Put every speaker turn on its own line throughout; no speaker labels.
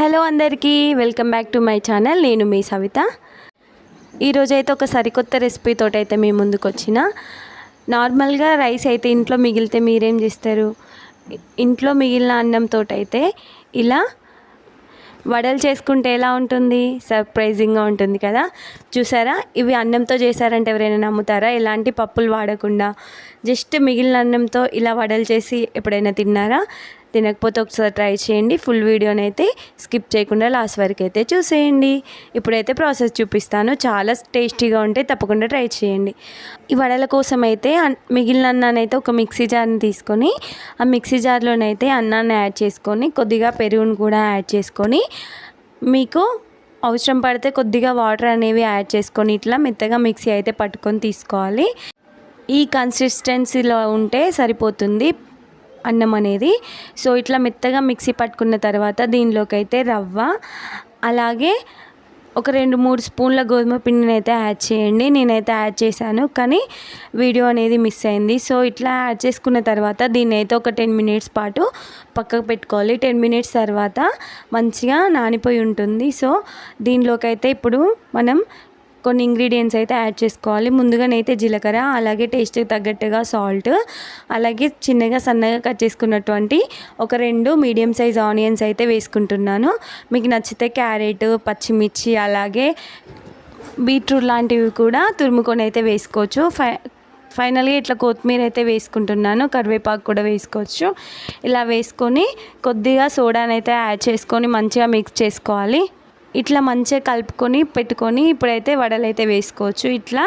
Hello అందరికీ welcome back to my channel. నేను మీ సవిత. ఈరోజు అయితే ఒక సరికొత్త రెసిపీతో అయితే మీ ముందుకు వచ్చిన నార్మల్గా రైస్ అయితే ఇంట్లో మిగిలితే మీరేం చేస్తారు? ఇంట్లో మిగిలిన అన్నంతో అయితే ఇలా వడలు చేసుకుంటే ఎలా ఉంటుంది? సర్ప్రైజింగ్గా ఉంటుంది కదా. చూసారా? ఇవి అన్నంతో చేశారంటే ఎవరైనా నమ్ముతారా? ఎలాంటి పప్పులు వాడకుండా జస్ట్ మిగిలిన అన్నంతో ఇలా వడలు చేసి ఎప్పుడైనా తిన్నారా? తినకపోతే ఒకసారి ట్రై చేయండి. ఫుల్ వీడియోని అయితే స్కిప్ చేయకుండా లాస్ట్ వరకు అయితే చూసేయండి. ఇప్పుడైతే ప్రాసెస్ చూపిస్తాను. చాలా టేస్టీగా ఉంటే తప్పకుండా ట్రై చేయండి. ఈ వడల కోసం అయితే మిగిలిన అన్నానైతే ఒక మిక్సీ జార్ని తీసుకొని ఆ మిక్సీ జార్లోనైతే అన్నాన్ని యాడ్ చేసుకొని కొద్దిగా పెరుగును కూడా యాడ్ చేసుకొని మీకు అవసరం పడితే కొద్దిగా వాటర్ అనేవి యాడ్ చేసుకొని ఇట్లా మెత్తగా మిక్సీ అయితే పట్టుకొని తీసుకోవాలి. ఈ కన్సిస్టెన్సీలో ఉంటే సరిపోతుంది. అన్నం అనేది. సో ఇట్లా మెత్తగా మిక్సీ పట్టుకున్న తర్వాత దీనిలోకి అయితే రవ్వ అలాగే ఒక రెండు మూడు స్పూన్ల గోధుమ పిండిని అయితే యాడ్ చేయండి. నేనైతే యాడ్ చేశాను కానీ వీడియో అనేది మిస్ అయింది. సో ఇట్లా యాడ్ చేసుకున్న తర్వాత దీన్ని అయితే ఒక టెన్ మినిట్స్ పాటు పక్కకు పెట్టుకోవాలి. టెన్ మినిట్స్ తర్వాత మంచిగా నానిపోయి ఉంటుంది. సో దీనిలోకి అయితే ఇప్పుడు మనం కొన్ని ఇంగ్రీడియంట్స్ అయితే యాడ్ చేసుకోవాలి. ముందుగానైతే జీలకర్ర అలాగే టేస్ట్కి తగ్గట్టుగా సాల్ట్ అలాగే చిన్నగా సన్నగా కట్ చేసుకున్నటువంటి ఒక రెండు మీడియం సైజ్ ఆనియన్స్ అయితే వేసుకుంటున్నాను. మీకు నచ్చితే క్యారెట్ పచ్చిమిర్చి అలాగే బీట్రూట్ లాంటివి కూడా తురుముకొని అయితే వేసుకోవచ్చు. ఫై ఫైనల్గా ఇట్లా కొత్తిమీర అయితే వేసుకుంటున్నాను. కరివేపాకు కూడా వేసుకోవచ్చు. ఇలా వేసుకొని కొద్దిగా సోడానైతే యాడ్ చేసుకొని మంచిగా మిక్స్ చేసుకోవాలి. ఇట్లా మంచిగా కలుపుకొని పెట్టుకొని ఇప్పుడైతే వడలు అయితే వేసుకోవచ్చు. ఇట్లా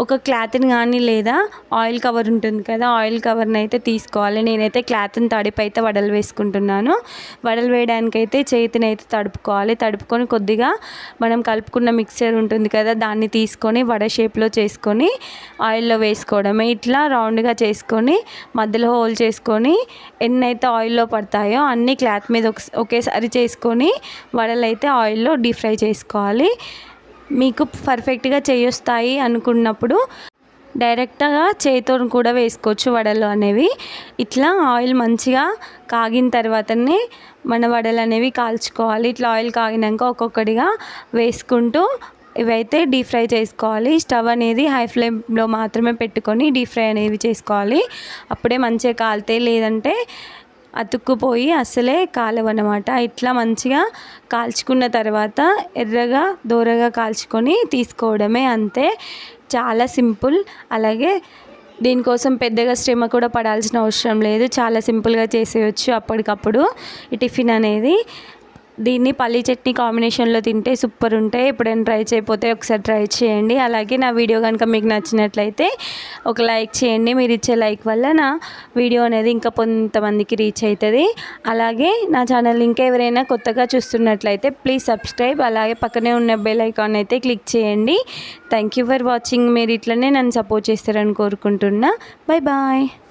ఒక క్లాత్ని కానీ లేదా ఆయిల్ కవర్ ఉంటుంది కదా ఆయిల్ కవర్ని అయితే తీసుకోవాలి. నేనైతే క్లాత్ని తడిపి అయితే వడలు వేసుకుంటున్నాను. వడలు వేయడానికైతే చేతిని అయితే తడుపుకోవాలి. తడుపుకొని కొద్దిగా మనం కలుపుకున్న మిక్సర్ ఉంటుంది కదా దాన్ని తీసుకొని వడ షేప్లో చేసుకొని ఆయిల్లో వేసుకోవడమే. ఇట్లా రౌండ్గా చేసుకొని మధ్యలో హోల్ చేసుకొని ఎన్నైతే ఆయిల్లో పడతాయో అన్ని క్లాత్ మీద ఒకేసారి చేసుకొని వడలు అయితే ఆయిల్లో డీప్ ఫ్రై చేసుకోవాలి. మీకు పర్ఫెక్ట్గా చేయొస్తాయి అనుకున్నప్పుడు డైరెక్ట్గా చేతితో కూడా వేసుకోవచ్చు వడలు అనేవి. ఇట్లా ఆయిల్ మంచిగా కాగిన తర్వాతనే మన వడలు అనేవి కాల్చుకోవాలి. ఇట్లా ఆయిల్ కాగినాక ఒక్కొక్కటిగా వేసుకుంటూ ఇవైతే డీప్ ఫ్రై చేసుకోవాలి. స్టవ్ అనేది హై ఫ్లేమ్లో మాత్రమే పెట్టుకొని డీప్ ఫ్రై అనేవి చేసుకోవాలి. అప్పుడే మంచిగా కాలితే లేదంటే అతుక్కుపోయి అసలే కాలవన్నమాట. ఇట్లా మంచిగా కాల్చుకున్న తర్వాత ఎర్రగా దూరగా కాల్చుకొని తీసుకోవడమే అంతే. చాలా సింపుల్. అలాగే దీనికోసం పెద్దగా శ్రమ కూడా పడాల్సిన అవసరం లేదు. చాలా సింపుల్గా చేసేయచ్చు అప్పటికప్పుడు ఈ టిఫిన్ అనేది. దీన్ని పల్లి చట్నీ కాంబినేషన్లో తింటే సూపర్ ఉంటాయి. ఎప్పుడైనా ట్రై చేయకపోతే ఒకసారి ట్రై చేయండి. అలాగే నా వీడియో కనుక మీకు నచ్చినట్లయితే ఒక లైక్ చేయండి. మీరు ఇచ్చే లైక్ వల్ల నా వీడియో అనేది ఇంకా కొంతమందికి రీచ్ అవుతుంది. అలాగే నా ఛానల్ ఇంకా ఎవరైనా కొత్తగా చూస్తున్నట్లయితే ప్లీజ్ సబ్స్క్రైబ్. అలాగే పక్కనే ఉన్న బెల్ ఐకాన్ అయితే క్లిక్ చేయండి. Thank you for watching. మీరు ఇట్లనే నన్ను సపోర్ట్ చేస్తారని కోరుకుంటున్నా. Bye bye.